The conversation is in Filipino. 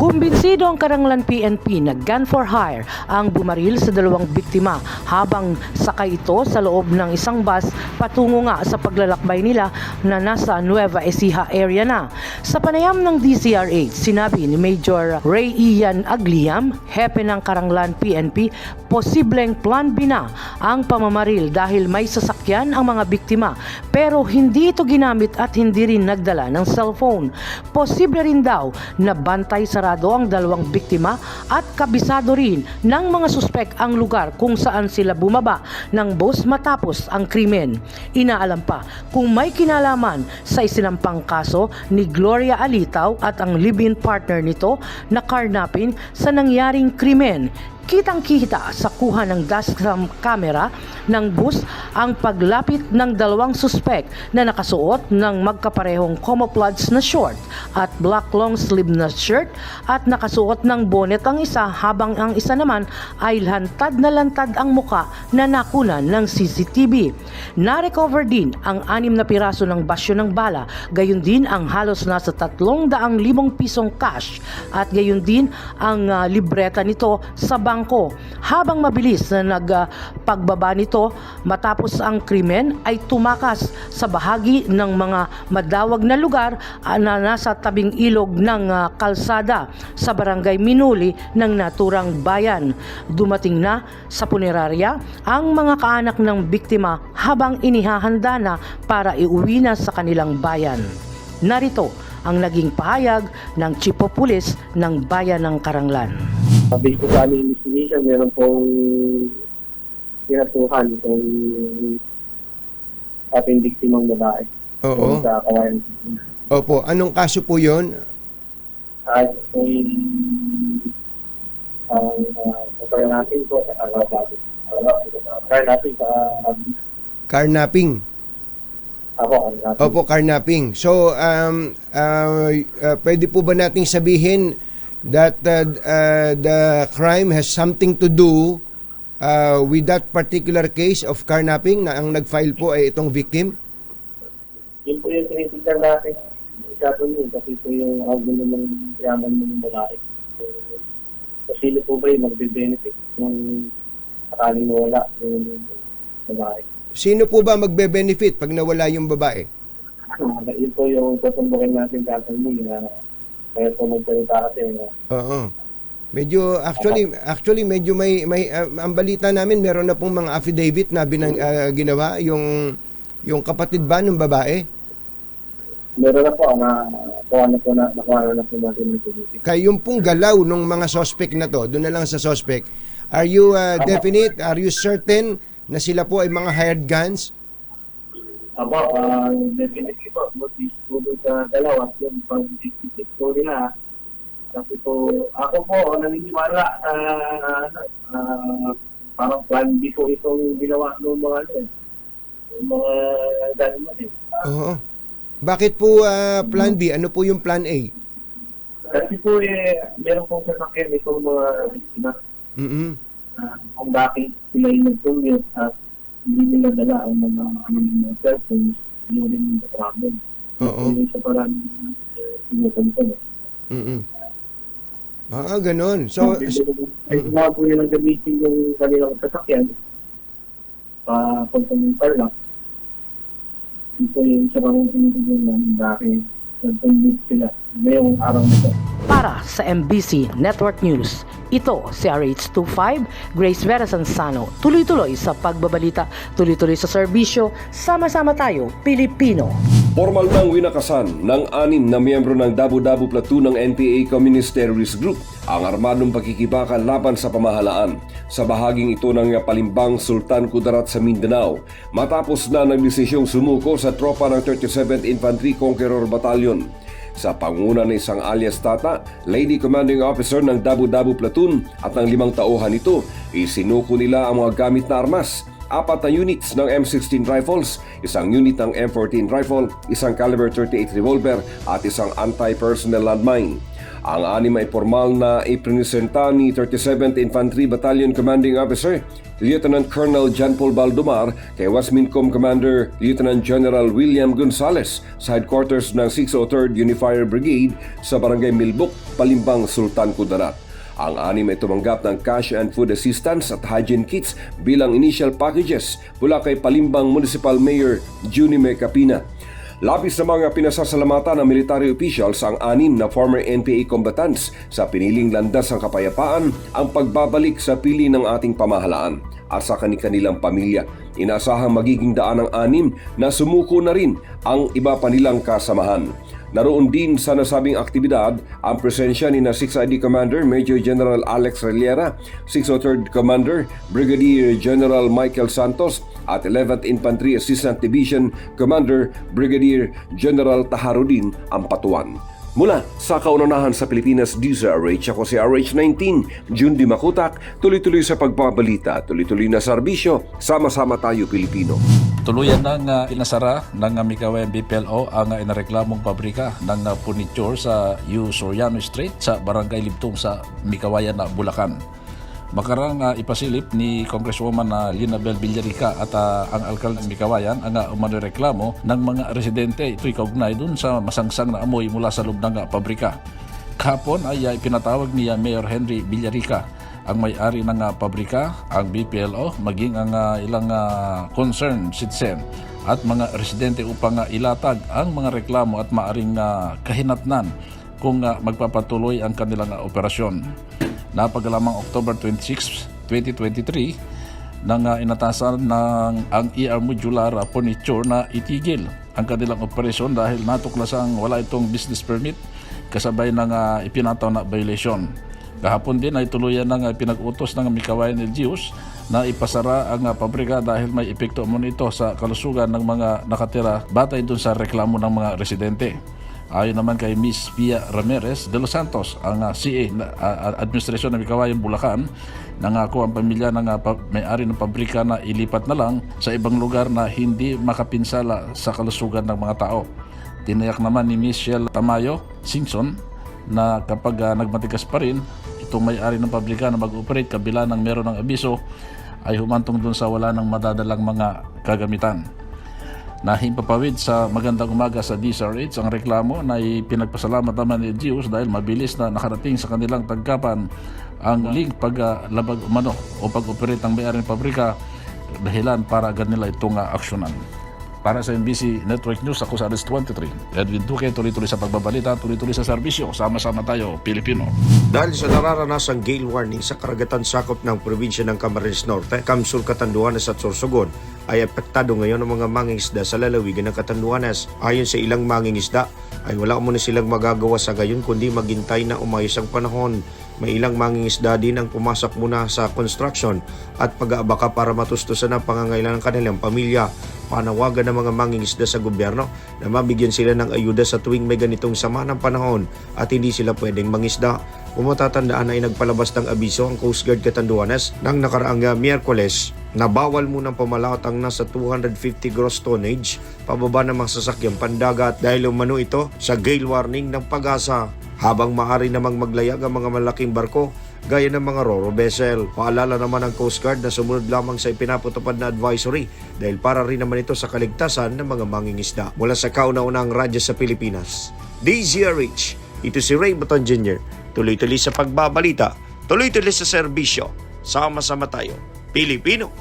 Kumbinsido ang Karanglan PNP na gun for hire ang bumaril sa dalawang biktima habang sakay ito sa loob ng isang bus patungo nga sa paglalakbay nila na nasa Nueva Ecija area na. Sa panayam ng DCRH, sinabi ni Major Ray Ian Agliam, hepe ng Karanglan PNP, posibleng plan B na ang pamamaril dahil may sasakyan ang mga biktima pero hindi ito ginamit at hindi rin nagdala ng cellphone. Posible rin daw na bantay sarado ang dalawang biktima at kabisado rin ng mga suspek ang lugar kung saan sila bumaba ng bus matapos ang krimen. Inaalam pa kung may kinalaman sa isinampang kaso ni Gloria Alitaw at ang live-in partner nito na karnapin sa nangyaring krimen. Kitang-kita sa kuha ng dashcam camera ng bus ang paglapit ng dalawang suspek na nakasuot ng magkaparehong camouflage na short at black long sleeve na shirt at nakasuot ng bonnet ang isa habang ang isa naman ay lantad na lantad ang muka na nakunan ng CCTV. Na-recover din ang anim na piraso ng basyo ng bala, gayon din ang halos nasa tatlong daang limong pisong cash at gayon din ang ah, libreta nito sa bangko. Habang mabilis na nagpagbaba nito matapos ang krimen ay tumakas sa bahagi ng mga madawag na lugar na nasa tabing ilog ng ah, kalsada sa barangay Minuli ng naturang bayan. Dumating na sa punerarya ang mga kaanak ng biktima habang inihahanda na para iuwi na sa kanilang bayan. Narito ang naging pahayag ng Chief of Police ng Bayan ng Karanglan. Sabi ko sa investigation, meron pong pinatuhan itong ating biktimang babae. Oo. Sa kawayan. Opo. Anong kaso po yon? At kung ang uh, natin po sa kagawain. Kaya natin sa Carnapping. ako, ang natin. Opo, carnapping. So, um, uh, uh, pwede po ba nating sabihin that uh, uh, the crime has something to do uh, with that particular case of carnapping na ang nag-file po ay itong victim? Yun po yung tinitignan natin. Kaso yun, kasi po yung argument ng yaman ng babae. So, sino po ba yung magbe-benefit kung sakaling mawala yung babae? Sino po ba magbe-benefit pag nawala yung babae? Uh, yun po yung tutumbukin natin kaso yun na kaya po magsalita kasi na Oo. Medyo actually actually medyo may may uh, ang balita namin meron na pong mga affidavit na binang, uh, ginawa yung yung kapatid ba ng babae? meron na po na nakuha na po na nakuha na po natin yung positive. Kaya yung pong galaw ng mga suspect na to, doon na lang sa suspect. Are you uh, definite? Are you certain na sila po ay mga hired guns? Aba, uh, definitely po, this doon sa dalawa, yung pag-isip po nila, kasi po, ako po, naniniwala sa uh, parang plan B po itong ginawa ng mga ano eh, yung mga gunman eh. Oo. Bakit po uh, plan B? Ano po yung plan A? Kasi po eh, meron pong sasakyan itong mga biktima mm uh, kung bakit sila yung nag-commute at hindi nila dala ang mga ano yung mga cellphones, yun yung problem. Oo. Yun sa parang eh. mm Ah, ganun. So, ay gumawa po nilang gamitin yung kanilang sasakyan pa ng Tarlac. Ito yung sa parang tinitigyan namin bakit nag-commute sila ngayong araw na ito. Para sa MBC Network News, ito si RH25, Grace Vera Sansano. Tuloy-tuloy sa pagbabalita, tuloy-tuloy sa serbisyo, sama-sama tayo, Pilipino. Formal nang winakasan ng anim na miyembro ng Dabu-Dabu Platoon ng NPA Communist Terrorist Group ang armadong pagkikibakan laban sa pamahalaan sa bahaging ito ng Palimbang Sultan Kudarat sa Mindanao matapos na nagdesisyong sumuko sa tropa ng 37th Infantry Conqueror Battalion. Sa panguna ng isang alias Tata, Lady Commanding Officer ng Dabu-Dabu Platoon at ng limang tauhan nito, isinuko nila ang mga gamit na armas apat na units ng M16 rifles, isang unit ng M14 rifle, isang caliber 38 revolver at isang anti-personnel landmine. Ang anim ay formal na iprinisenta ni 37th Infantry Battalion Commanding Officer Lieutenant Colonel John Paul Baldomar kay Wasmincom Commander Lieutenant General William Gonzales sa headquarters ng 603rd Unifier Brigade sa Barangay Milbok, Palimbang, Sultan Kudarat. Ang anim ay tumanggap ng cash and food assistance at hygiene kits bilang initial packages mula kay Palimbang Municipal Mayor Junime Capina. Labis na mga pinasasalamatan ng military officials ang anim na former NPA combatants sa piniling landas ng kapayapaan ang pagbabalik sa pili ng ating pamahalaan at sa kanilang pamilya. Inasahang magiging daan ng anim na sumuko na rin ang iba pa nilang kasamahan. Naroon din sa nasabing aktibidad ang presensya ni na 6 ID Commander Major General Alex Reliera, 603rd Commander Brigadier General Michael Santos at 11th Infantry Assistant Division Commander Brigadier General Taharudin Ampatuan. Mula sa kaunahan sa Pilipinas, DZRH ako si RH19, June Di Makutak, tuloy-tuloy sa pagbabalita, tuloy-tuloy na serbisyo, sama-sama tayo Pilipino. Tuluyan nang uh, pinasara ng uh, BPLO ang uh, inareklamong pabrika ng uh, furniture sa U. Soriano Street sa Barangay Libtong sa Mikawayan na Bulacan. Makarang uh, ipasilip ni Congresswoman na Linabel Villarica at uh, ang alkal ng Mikawayan ang uh, umano reklamo ng mga residente. Ito'y kaugnay dun sa masangsang na amoy mula sa loob ng uh, pabrika. Kahapon ay uh, ipinatawag ni uh, Mayor Henry Villarica ang may-ari ng uh, pabrika, ang BPLO, maging ang uh, ilang uh, concerned citizen at mga residente upang uh, ilatag ang mga reklamo at maaring uh, kahinatnan kung uh, magpapatuloy ang kanilang uh, operasyon. Napagalamang October 26, 2023, nang uh, inatasan ng ang ER Modular Furniture na itigil ang kanilang operasyon dahil natuklasang wala itong business permit kasabay ng uh, ipinataw na violation. Kahapon din ay tuluyan ng pinag-utos ng Mikawayan LGUs na ipasara ang uh, pabrika dahil may epekto mo nito sa kalusugan ng mga nakatira batay dun sa reklamo ng mga residente. Ayon naman kay Miss Pia Ramirez de los Santos, ang uh, CA na uh, administrasyon ng Mikawayan Bulacan, nangako ang pamilya ng may-ari ng pabrika na ilipat na lang sa ibang lugar na hindi makapinsala sa kalusugan ng mga tao. Tinayak naman ni Michelle Tamayo Simpson na kapag uh, nagmatigas pa rin itong may-ari ng pabrika na mag-operate kabila ng meron ng abiso ay humantong dun sa wala ng madadalang mga kagamitan. Nahimpapawid sa magandang umaga sa DSRH ang reklamo na pinagpasalamat naman ni LGUs dahil mabilis na nakarating sa kanilang tagkapan ang link paglabag umano o pag-operate ng may-ari ng pabrika dahilan para agad nila itong aksyonan. Para sa NBC Network News, ako sa Aris 23. Edwin Duque, tuloy-tuloy sa pagbabalita, tuloy-tuloy sa serbisyo. Sama-sama tayo, Pilipino. Dahil sa nararanasang gale warning sa karagatan sakop ng probinsya ng Camarines Norte, Kamsul, Catanduanes at Sorsogon, ay apektado ngayon ang mga mangingisda sa lalawigan ng Catanduanes. Ayon sa ilang mangingisda, ay wala muna silang magagawa sa gayon kundi maghintay na umayos ang panahon. May ilang mangingisda din ang pumasok muna sa construction at pag-aabaka para matustusan ang pangangailangan ng kanilang pamilya. Panawagan ng mga mangingisda sa gobyerno na mabigyan sila ng ayuda sa tuwing may ganitong sama ng panahon at hindi sila pwedeng mangisda. Kung matatandaan ay nagpalabas ng abiso ang Coast Guard Catanduanes ng nakaraang uh, Miyerkules na bawal munang pamalaot ang nasa 250 gross tonnage pababa ng mga sasakyang pandagat dahil umano ito sa gale warning ng pag-asa habang maaari namang maglayag ang mga malaking barko gaya ng mga roro vessel. Paalala naman ng Coast Guard na sumunod lamang sa ipinaputupad na advisory dahil para rin naman ito sa kaligtasan ng mga mangingisda. Mula sa kauna-unang radyo sa Pilipinas, DZRH, ito si Ray Baton Jr. Tuloy-tuloy sa pagbabalita, tuloy-tuloy sa serbisyo. Sama-sama tayo, Pilipino.